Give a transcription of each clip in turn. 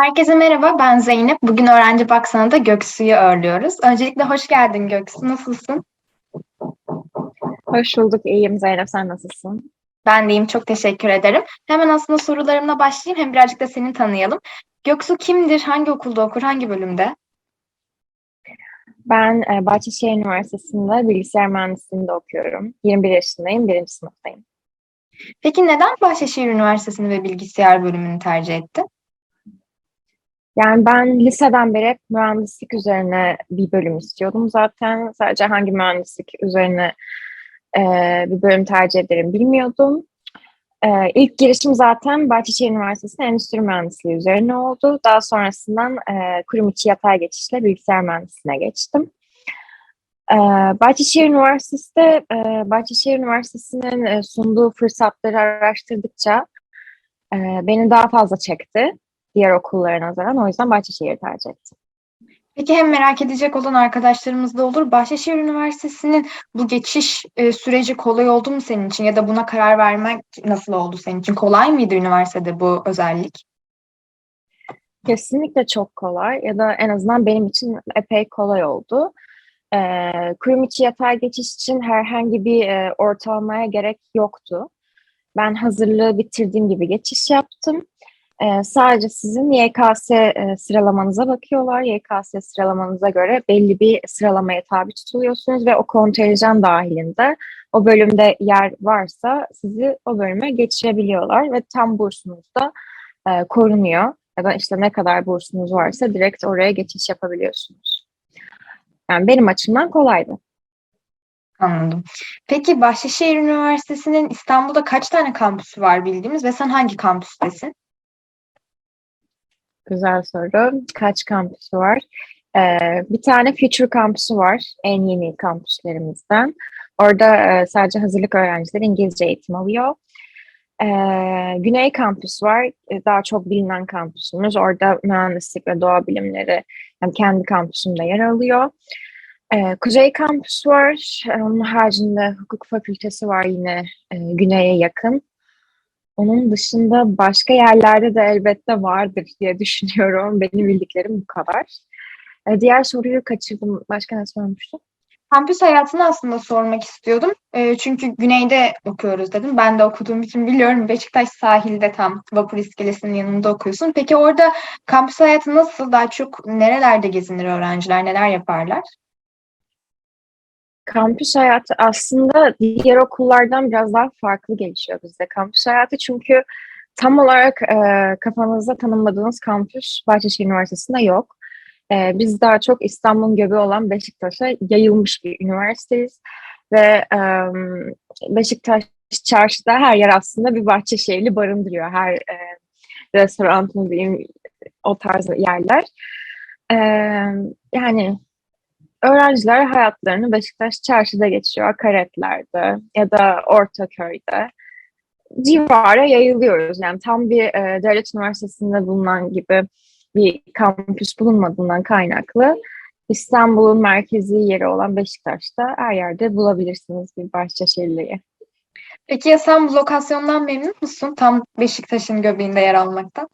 Herkese merhaba, ben Zeynep. Bugün Öğrenci Baksana da Göksu'yu ağırlıyoruz. Öncelikle hoş geldin Göksu, nasılsın? Hoş bulduk. İyiyim Zeynep. Sen nasılsın? Ben de iyiyim, çok teşekkür ederim. Hemen aslında sorularımla başlayayım, hem birazcık da seni tanıyalım. Göksu kimdir, hangi okulda okur, hangi bölümde? Ben e, Bahçeşehir Üniversitesi'nde bilgisayar mühendisliğinde okuyorum. 21 yaşındayım, birinci sınıftayım. Peki neden Bahçeşehir Üniversitesi'ni ve bilgisayar bölümünü tercih ettin? Yani ben liseden beri hep mühendislik üzerine bir bölüm istiyordum. Zaten sadece hangi mühendislik üzerine e, bir bölüm tercih ederim bilmiyordum. E, ilk girişim zaten Bahçeşehir Üniversitesi'nde endüstri mühendisliği üzerine oldu. Daha sonrasından e, kurum içi yatay geçişle bilgisayar mühendisliğine geçtim. Ee, Bahçeşehir Üniversitesi de e, Bahçeşehir Üniversitesi'nin e, sunduğu fırsatları araştırdıkça e, beni daha fazla çekti diğer okullara nazaran. O yüzden Bahçeşehir'i tercih ettim. Peki hem merak edecek olan arkadaşlarımız da olur. Bahçeşehir Üniversitesi'nin bu geçiş e, süreci kolay oldu mu senin için? Ya da buna karar vermek nasıl oldu senin için? Kolay mıydı üniversitede bu özellik? Kesinlikle çok kolay ya da en azından benim için epey kolay oldu. Ee, kurum içi yatay geçiş için herhangi bir e, ortalamaya gerek yoktu. Ben hazırlığı bitirdiğim gibi geçiş yaptım. Ee, sadece sizin YKS e, sıralamanıza bakıyorlar. YKS sıralamanıza göre belli bir sıralamaya tabi tutuluyorsunuz ve o kontenjan dahilinde o bölümde yer varsa sizi o bölüme geçirebiliyorlar ve tam bursunuz da e, korunuyor. Ya da işte ne kadar bursunuz varsa direkt oraya geçiş yapabiliyorsunuz. Yani benim açımdan kolaydı. Anladım. Peki Bahçeşehir Üniversitesi'nin İstanbul'da kaç tane kampüsü var bildiğimiz ve sen hangi kampüstesin? Güzel soru. Kaç kampüsü var? Ee, bir tane Future kampüsü var. En yeni kampüslerimizden. Orada e, sadece hazırlık öğrencileri İngilizce eğitim alıyor. Ee, Güney kampüs var. Ee, daha çok bilinen kampüsümüz. Orada mühendislik ve doğa bilimleri yani kendi kampüsünde yer alıyor. Ee, Kuzey kampüs var. Onun haricinde hukuk fakültesi var yine e, güneye yakın. Onun dışında başka yerlerde de elbette vardır diye düşünüyorum. Benim bildiklerim bu kadar. Ee, diğer soruyu kaçırdım. Başka ne sormuştum? Kampüs hayatını aslında sormak istiyordum. E, çünkü güneyde okuyoruz dedim. Ben de okuduğum için biliyorum. Beşiktaş sahilde tam vapur iskelesinin yanında okuyorsun. Peki orada kampüs hayatı nasıl? Daha çok nerelerde gezinir öğrenciler? Neler yaparlar? Kampüs hayatı aslında diğer okullardan biraz daha farklı gelişiyor bizde. Kampüs hayatı çünkü tam olarak e, kafanızda tanımladığınız kampüs Bahçeşehir Üniversitesi'nde yok. E, biz daha çok İstanbul'un göbeği olan Beşiktaş'a yayılmış bir üniversiteyiz. Ve e, Beşiktaş çarşıda her yer aslında bir Bahçeşehirli barındırıyor. Her e, restoran, o tarz yerler. E, yani öğrenciler hayatlarını Beşiktaş çarşıda geçiyor, akaretlerde ya da Ortaköy'de. Civara yayılıyoruz. Yani tam bir e, devlet üniversitesinde bulunan gibi bir kampüs bulunmadığından kaynaklı İstanbul'un merkezi yeri olan Beşiktaş'ta her yerde bulabilirsiniz bir Bahçeşehirli'yi. Peki ya sen bu lokasyondan memnun musun? Tam Beşiktaş'ın göbeğinde yer almaktan.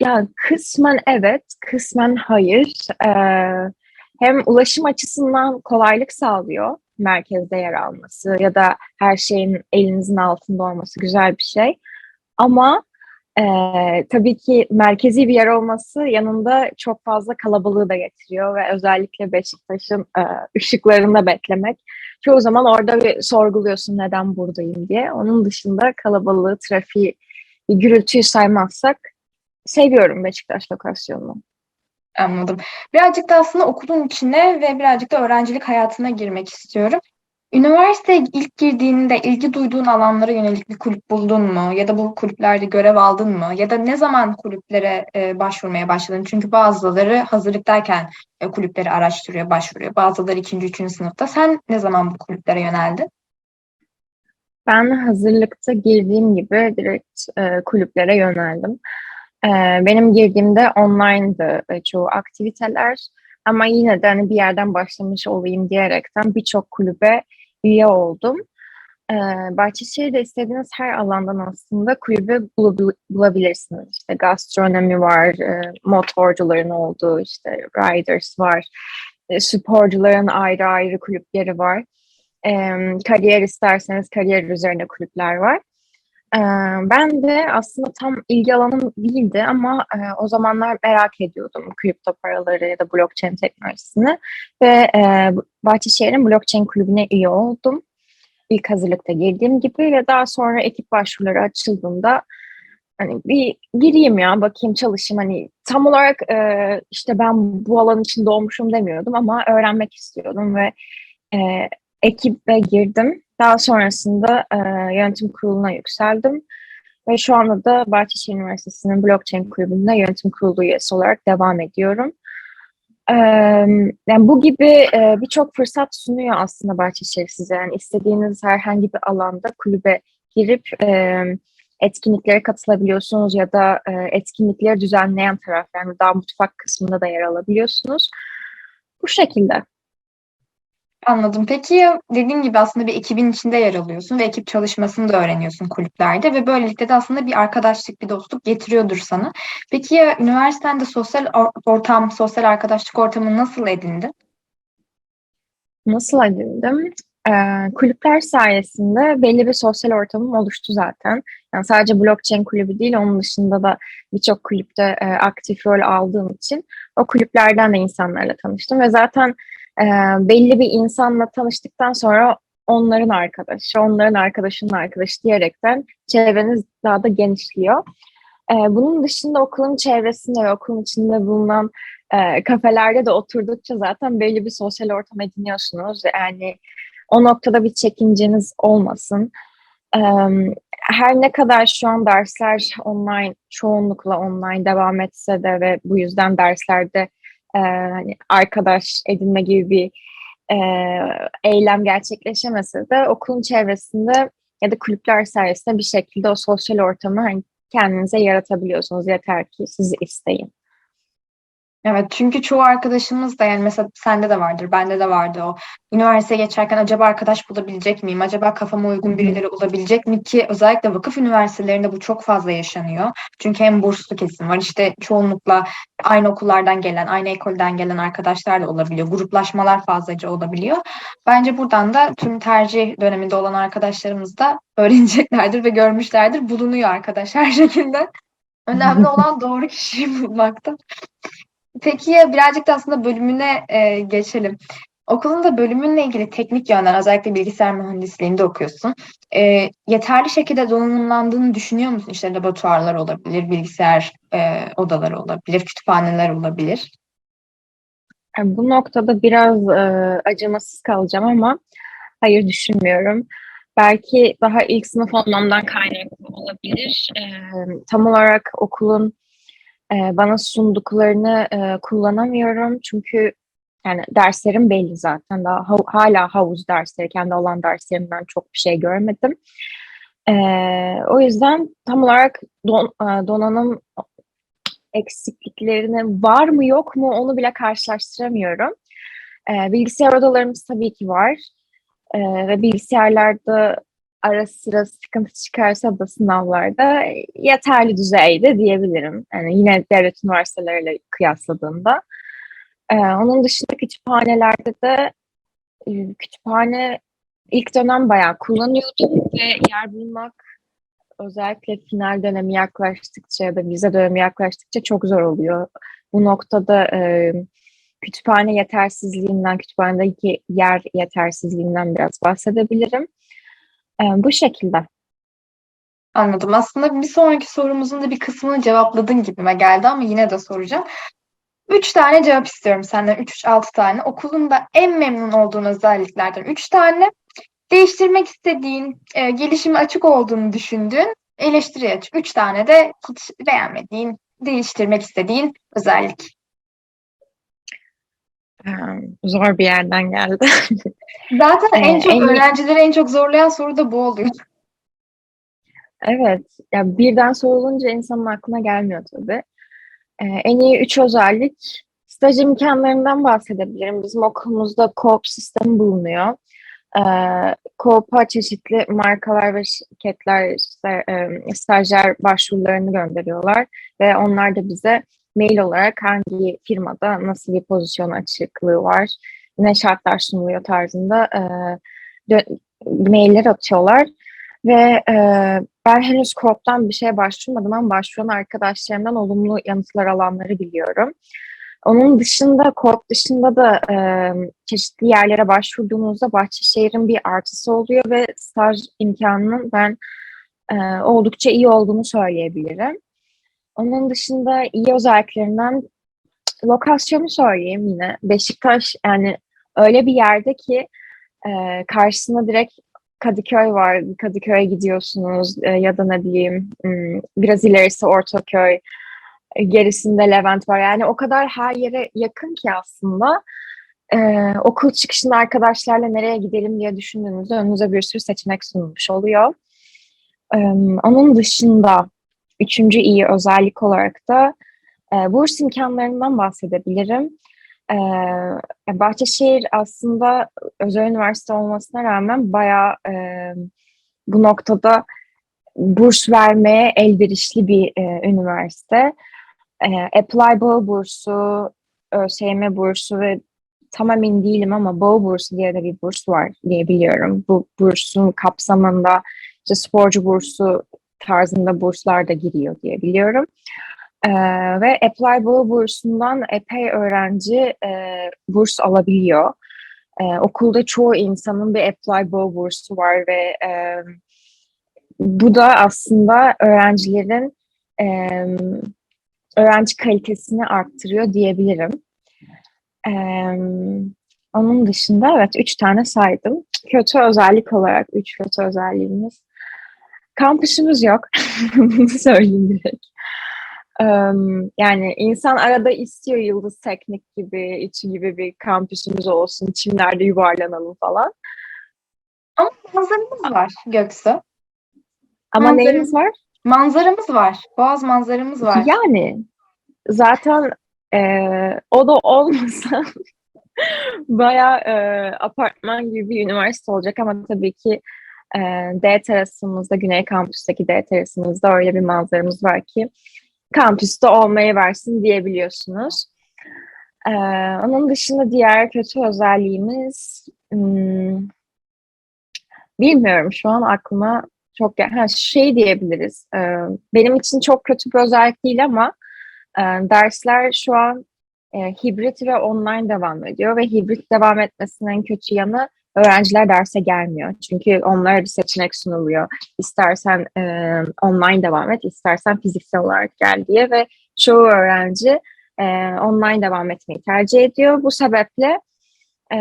Ya kısmen evet, kısmen hayır. Ee, hem ulaşım açısından kolaylık sağlıyor merkezde yer alması ya da her şeyin elinizin altında olması güzel bir şey. Ama e, tabii ki merkezi bir yer olması yanında çok fazla kalabalığı da getiriyor ve özellikle Beşiktaş'ın e, ışıklarında beklemek. Çoğu zaman orada bir sorguluyorsun neden buradayım diye. Onun dışında kalabalığı, trafiği, gürültüyü saymazsak seviyorum Beşiktaş lokasyonunu. Anladım. Birazcık da aslında okulun içine ve birazcık da öğrencilik hayatına girmek istiyorum. Üniversiteye ilk girdiğinde ilgi duyduğun alanlara yönelik bir kulüp buldun mu? Ya da bu kulüplerde görev aldın mı? Ya da ne zaman kulüplere e, başvurmaya başladın? Çünkü bazıları hazırlıktayken e, kulüpleri araştırıyor, başvuruyor. Bazıları ikinci, üçüncü sınıfta. Sen ne zaman bu kulüplere yöneldin? Ben hazırlıkta girdiğim gibi direkt e, kulüplere yöneldim. Benim girdiğimde online'dı çoğu aktiviteler ama yine de hani bir yerden başlamış olayım diyerekten birçok kulübe üye oldum. Bahçeşehir'de istediğiniz her alandan aslında kulübü bulabil- bulabilirsiniz. İşte gastronomi var, motorcuların olduğu, işte riders var, sporcuların ayrı ayrı kulüpleri var. Kariyer isterseniz kariyer üzerine kulüpler var. Ben de aslında tam ilgi alanım değildi ama e, o zamanlar merak ediyordum kripto paraları ya da blockchain teknolojisini ve e, Bahçeşehir'in blockchain kulübüne üye oldum. İlk hazırlıkta girdiğim gibi ve daha sonra ekip başvuruları açıldığında hani bir gireyim ya bakayım çalışayım hani tam olarak e, işte ben bu alan için doğmuşum demiyordum ama öğrenmek istiyordum ve e, ekibe girdim. Daha sonrasında e, yönetim kuruluna yükseldim ve şu anda da Bahçeşehir Üniversitesi'nin blockchain kulübünde yönetim kurulu üyesi olarak devam ediyorum. Ee, yani bu gibi e, birçok fırsat sunuyor aslında Bahçeşehir size. Yani istediğiniz herhangi bir alanda kulübe girip e, etkinliklere katılabiliyorsunuz ya da e, etkinlikleri düzenleyen taraf yani daha mutfak kısmında da yer alabiliyorsunuz. Bu şekilde. Anladım. Peki ya dediğin gibi aslında bir ekibin içinde yer alıyorsun ve ekip çalışmasını da öğreniyorsun kulüplerde ve böylelikle de aslında bir arkadaşlık, bir dostluk getiriyordur sana. Peki ya üniversitende sosyal or- ortam, sosyal arkadaşlık ortamını nasıl edindin? Nasıl edindim? Ee, kulüpler sayesinde belli bir sosyal ortamım oluştu zaten. Yani sadece blockchain kulübü değil, onun dışında da birçok kulüpte e, aktif rol aldığım için o kulüplerden de insanlarla tanıştım ve zaten e, belli bir insanla tanıştıktan sonra onların arkadaşı, onların arkadaşının arkadaşı diyerekten çevreniz daha da genişliyor. E, bunun dışında okulun çevresinde ve okulun içinde bulunan e, kafelerde de oturdukça zaten belli bir sosyal ortam ediniyorsunuz. Yani o noktada bir çekinceniz olmasın. E, her ne kadar şu an dersler online, çoğunlukla online devam etse de ve bu yüzden derslerde e, hani arkadaş edinme gibi bir e, eylem gerçekleşemese de okulun çevresinde ya da kulüpler sayesinde bir şekilde o sosyal ortamı hani kendinize yaratabiliyorsunuz. Yeter ki sizi isteyin. Evet çünkü çoğu arkadaşımız da yani mesela sende de vardır, bende de vardı o. Üniversiteye geçerken acaba arkadaş bulabilecek miyim? Acaba kafama uygun birileri olabilecek mi ki özellikle vakıf üniversitelerinde bu çok fazla yaşanıyor. Çünkü hem burslu kesim var işte çoğunlukla aynı okullardan gelen, aynı ekolden gelen arkadaşlar da olabiliyor. Gruplaşmalar fazlaca olabiliyor. Bence buradan da tüm tercih döneminde olan arkadaşlarımız da öğreneceklerdir ve görmüşlerdir. Bulunuyor arkadaş her şekilde. Önemli olan doğru kişiyi bulmakta. Peki ya birazcık da aslında bölümüne e, geçelim. Okulun da bölümünle ilgili teknik yönden özellikle bilgisayar mühendisliğinde okuyorsun. E, yeterli şekilde donanımlandığını düşünüyor musun? İşte laboratuvarlar olabilir, bilgisayar e, odaları olabilir, kütüphaneler olabilir. Bu noktada biraz e, acımasız kalacağım ama hayır düşünmüyorum. Belki daha ilk sınıf olmamdan kaynaklı olabilir. E, tam olarak okulun e, bana sunduklarını e, kullanamıyorum çünkü yani derslerim belli zaten. Daha ha- hala havuz dersleri, kendi olan derslerimden çok bir şey görmedim. E, o yüzden tam olarak don, e, donanım eksikliklerini var mı yok mu onu bile karşılaştıramıyorum. E, bilgisayar odalarımız tabii ki var. E, ve bilgisayarlarda ara sıra sıkıntı çıkarsa da sınavlarda yeterli düzeyde diyebilirim. Yani yine devlet üniversiteleriyle kıyasladığımda. E, onun dışında kütüphanelerde de e, kütüphane ilk dönem bayağı kullanıyordum ve yer bulmak özellikle final dönemi yaklaştıkça ya da vize dönemi yaklaştıkça çok zor oluyor. Bu noktada e, kütüphane yetersizliğinden, kütüphanedeki yer yetersizliğinden biraz bahsedebilirim. Bu şekilde. Anladım. Aslında bir sonraki sorumuzun da bir kısmını cevapladın gibime geldi ama yine de soracağım. Üç tane cevap istiyorum senden. Üç, üç, altı tane. Okulunda en memnun olduğun özelliklerden üç tane. Değiştirmek istediğin, e, gelişime açık olduğunu düşündüğün, eleştiriye açık. Üç tane de hiç beğenmediğin, değiştirmek istediğin özellik. Zor bir yerden geldi. Zaten en Ee, çok en öğrencileri en çok zorlayan soru da bu oluyor. Evet, ya birden sorulunca insanın aklına gelmiyor tabii. Ee, en iyi üç özellik staj imkanlarından bahsedebilirim. Bizim okulumuzda co-op sistemi bulunuyor. E, Co-op'a çeşitli markalar ve şirketler işte, e, stajyer başvurularını gönderiyorlar ve onlar da bize mail olarak hangi firmada nasıl bir pozisyon açıklığı var, ne şartlar sunuluyor tarzında e, mailler atıyorlar. Ve e, ben henüz Co-op'tan bir şeye başvurmadım ama başvuran arkadaşlarımdan olumlu yanıtlar alanları biliyorum. Onun dışında, Co-op dışında da e, çeşitli yerlere başvurduğunuzda Bahçeşehir'in bir artısı oluyor ve staj imkanının ben e, oldukça iyi olduğunu söyleyebilirim. Onun dışında iyi özelliklerinden lokasyonu söyleyeyim yine. Beşiktaş yani öyle bir yerde ki e, karşısında direkt Kadıköy var. Kadıköy'e gidiyorsunuz e, ya da ne bileyim hmm, biraz ilerisi Ortaköy, e, gerisinde Levent var. Yani o kadar her yere yakın ki aslında. E, okul çıkışında arkadaşlarla nereye gidelim diye düşündüğünüzde önünüze bir sürü seçenek sunulmuş oluyor. E, onun dışında üçüncü iyi özellik olarak da e, burs imkanlarından bahsedebilirim. E, Bahçeşehir aslında özel üniversite olmasına rağmen bayağı e, bu noktada burs vermeye elverişli bir e, üniversite. E, Apply Bow bursu, ÖSYM bursu ve tam emin değilim ama Bow bursu diye de bir burs var diye biliyorum. Bu bursun kapsamında işte sporcu bursu tarzında burslar da giriyor diye biliyorum. Ee, ve Apply Bow bursundan epey öğrenci e, burs alabiliyor. Ee, okulda çoğu insanın bir Apply Bow bursu var ve e, bu da aslında öğrencilerin e, öğrenci kalitesini arttırıyor diyebilirim. E, onun dışında evet üç tane saydım. Kötü özellik olarak üç kötü özelliğimiz. Kampüsümüz yok. Bunu söyleyeyim direkt. Yani insan arada istiyor Yıldız Teknik gibi, içi gibi bir kampüsümüz olsun, çimlerde yuvarlanalım falan. Ama manzaramız var Göksu. Ama Manzara- neyimiz var? Manzaramız var. Boğaz manzaramız var. Yani zaten eee, o da olmasa bayağı eee, apartman gibi bir üniversite olacak ama tabii ki eee D terasımızda, Güney Kampüs'teki D terasımızda öyle bir manzaramız var ki kampüste olmayı versin diyebiliyorsunuz. Eee, onun dışında diğer kötü özelliğimiz hmm, bilmiyorum şu an aklıma çok ha, şey diyebiliriz. eee, benim için çok kötü bir özellik değil ama e, dersler şu an e, hibrit ve online devam ediyor ve hibrit devam etmesinin en kötü yanı öğrenciler derse gelmiyor. Çünkü onlara bir seçenek sunuluyor. İstersen e, online devam et, istersen fiziksel olarak gel diye ve çoğu öğrenci e, online devam etmeyi tercih ediyor. Bu sebeple e,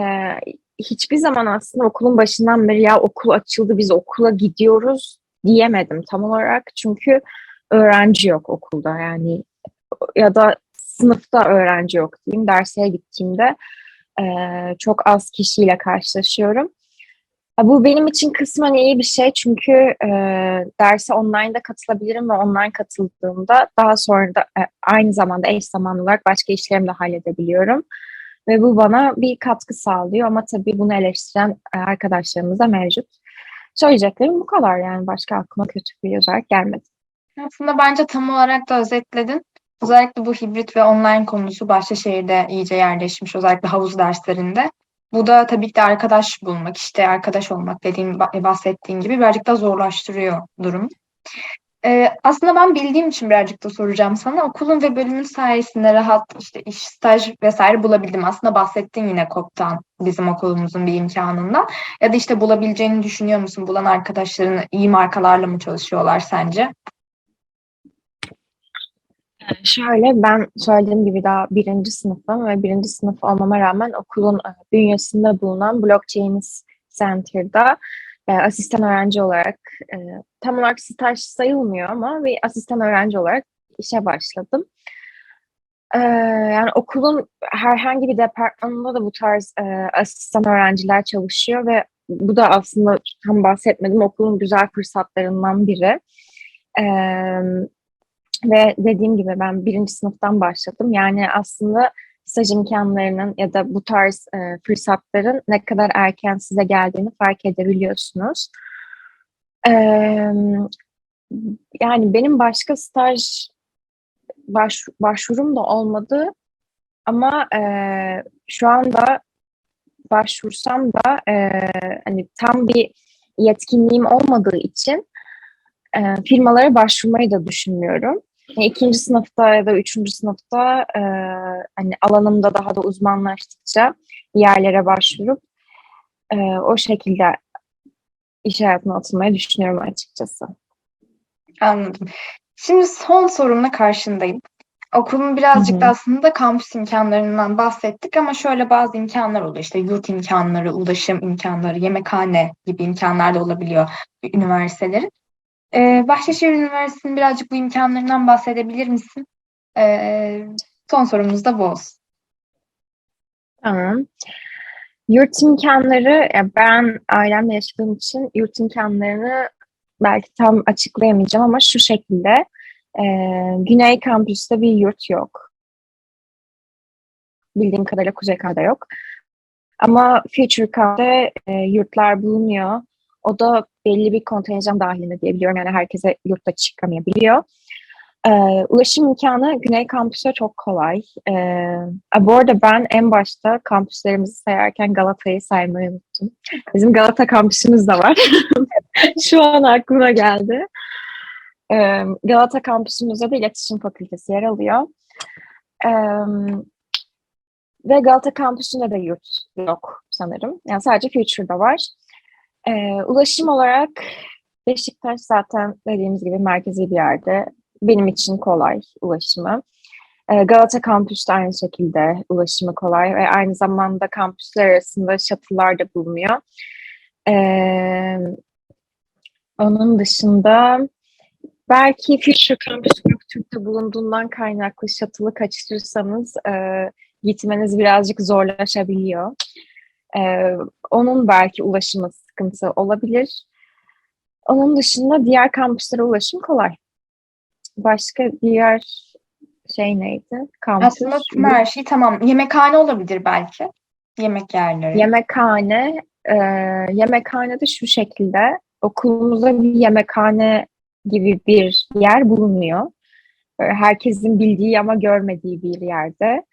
hiçbir zaman aslında okulun başından beri ya okul açıldı biz okula gidiyoruz diyemedim tam olarak. Çünkü öğrenci yok okulda yani ya da sınıfta öğrenci yok diyeyim. Derse gittiğimde çok az kişiyle karşılaşıyorum. Bu benim için kısmen iyi bir şey çünkü eee derse online'da katılabilirim ve online katıldığımda daha sonra da e, aynı zamanda eş zamanlı olarak başka işlerimi de halledebiliyorum. Ve bu bana bir katkı sağlıyor ama tabii bunu eleştiren e, arkadaşlarımız da mevcut. Söyleyeceklerim bu kadar yani başka aklıma kötü bir özellik gelmedi. Aslında bence tam olarak da özetledin. Özellikle bu hibrit ve online konusu Bahçeşehir'de iyice yerleşmiş. Özellikle havuz derslerinde. Bu da tabii ki de arkadaş bulmak, işte arkadaş olmak dediğin, bahsettiğin gibi birazcık da zorlaştırıyor durumu. Ee, aslında ben bildiğim için birazcık da soracağım sana. Okulun ve bölümün sayesinde rahat işte iş, staj vesaire bulabildim. Aslında bahsettin yine KOK'tan, bizim okulumuzun bir imkanından. Ya da işte bulabileceğini düşünüyor musun? Bulan arkadaşların iyi markalarla mı çalışıyorlar sence? Şöyle ben söylediğim gibi daha birinci sınıfım ve birinci sınıf olmama rağmen okulun e, bünyesinde bulunan Blockchain Center'da e, asistan öğrenci olarak e, tam olarak staj sayılmıyor ama bir asistan öğrenci olarak işe başladım. E, yani okulun herhangi bir departmanında da bu tarz asistan öğrenciler çalışıyor ve bu da aslında tam bahsetmedim okulun güzel fırsatlarından biri. Ve dediğim gibi ben birinci sınıftan başladım. Yani aslında staj imkanlarının ya da bu tarz e, fırsatların ne kadar erken size geldiğini fark edebiliyorsunuz. E, yani benim başka staj baş, başvurum da olmadı ama e, şu anda başvursam da e, hani tam bir yetkinliğim olmadığı için e, firmalara başvurmayı da düşünmüyorum. Yani ikinci sınıfta ya da üçüncü sınıfta e, hani alanımda daha da uzmanlaştıkça yerlere başvurup e, o şekilde iş hayatına atılmayı düşünüyorum açıkçası. Anladım. Şimdi son sorumla karşındayım. Okulun birazcık Hı hı. da aslında kampüs imkanlarından bahsettik ama şöyle bazı imkanlar oluyor. İşte yurt imkanları, ulaşım imkanları, yemekhane gibi imkanlar da olabiliyor üniversitelerin. Ee, Bahçeşehir Üniversitesi'nin birazcık bu imkanlarından bahsedebilir misin? Ee, son sorumuz da bu olsun. Tamam. Yurt imkanları, ben ailemle yaşadığım için yurt imkanlarını belki tam açıklayamayacağım ama şu şekilde e, Güney Kampüs'te bir yurt yok. Bildiğim kadarıyla Kuzey K'da yok. Ama Future Camp'te e, yurtlar bulunuyor. O da belli bir kontenjan dahilinde diyebiliyorum. Yani herkese yurtta çıkamayabiliyor. Ee, ulaşım imkanı Güney Kampüs'e çok kolay. Ee, bu arada ben en başta kampüslerimizi sayarken Galata'yı saymayı unuttum. Bizim Galata kampüsümüz de var. Şu an aklıma geldi. Ee, Galata kampüsümüzde de iletişim fakültesi yer alıyor. Ee, ve Galata kampüsünde de yurt yok sanırım. Yani sadece Future'da var. Ee, ulaşım olarak Beşiktaş zaten dediğimiz gibi merkezi bir yerde. Benim için kolay ulaşımı. Ee, Galata kampüste aynı şekilde ulaşımı kolay ve aynı zamanda kampüsler arasında shuttle'lar da bulunuyor. Ee, onun dışında belki Future Campus Göktürk'te bulunduğundan kaynaklı shuttle'ı kaçırırsanız e, gitmeniz birazcık zorlaşabiliyor. Ee, onun belki ulaşımı sıkıntı olabilir. Onun dışında diğer kampüslere ulaşım kolay. Başka diğer şey neydi? Kampüs. Aslında tüm her şey tamam. Yemekhane olabilir belki. Yemek yerleri. Yemekhane, e, yemekhanede şu şekilde okulumuzda bir yemekhane gibi bir yer bulunuyor. Böyle herkesin bildiği ama görmediği bir yerde.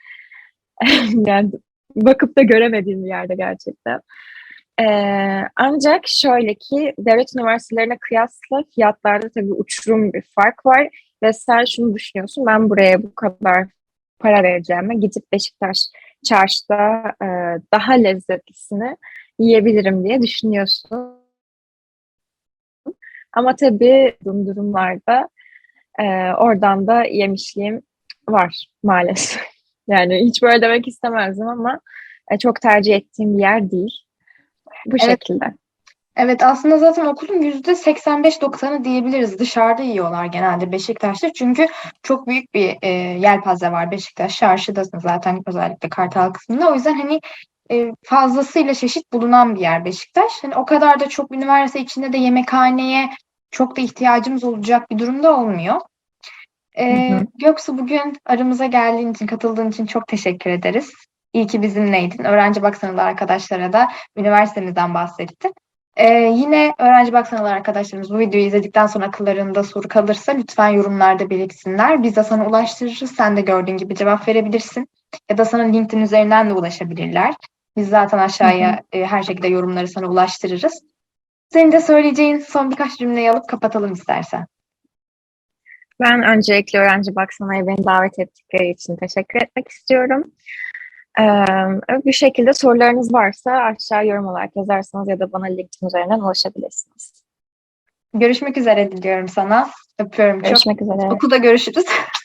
yani bakıp da göremediğim bir yerde gerçekten. Ee, ancak şöyle ki devlet üniversitelerine kıyasla fiyatlarda tabii uçurum bir fark var ve sen şunu düşünüyorsun ben buraya bu kadar para vereceğime gidip Beşiktaş çarşıda e, daha lezzetlisini yiyebilirim diye düşünüyorsun. Ama tabii durumlarda e, oradan da yemişliğim var maalesef. Yani hiç böyle demek istemezdim ama e, çok tercih ettiğim bir yer değil. Bu Evet. şekilde. Evet aslında zaten okulun yüzde 85-90'ı diyebiliriz. Dışarıda yiyorlar genelde Beşiktaş'ta. Çünkü çok büyük bir e, yelpaze var Beşiktaş. Çarşıda zaten özellikle Kartal kısmında. O yüzden hani e, fazlasıyla çeşit bulunan bir yer Beşiktaş. Hani o kadar da çok üniversite içinde de yemekhaneye çok da ihtiyacımız olacak bir durumda olmuyor. E, Hı hı. Göksu bugün aramıza geldiğin için, katıldığın için çok teşekkür ederiz. İyi ki bizimleydin. Öğrenci Baksanalı arkadaşlara da üniversitemizden bahsettin. Ee, yine öğrenci baksanalı arkadaşlarımız bu videoyu izledikten sonra akıllarında soru kalırsa lütfen yorumlarda belirtsinler. Biz de sana ulaştırırız. Sen de gördüğün gibi cevap verebilirsin. Ya da sana LinkedIn üzerinden de ulaşabilirler. Biz zaten aşağıya e, her şekilde yorumları sana ulaştırırız. Senin de söyleyeceğin son birkaç cümleyi alıp kapatalım istersen. Ben öncelikle öğrenci baksanaya beni davet ettikleri için teşekkür etmek istiyorum. Ee, bir şekilde sorularınız varsa aşağı yorum olarak yazarsanız ya da bana LinkedIn üzerinden ulaşabilirsiniz. Görüşmek üzere diliyorum sana. Öpüyorum çok. Görüşmek üzere. Okulda görüşürüz.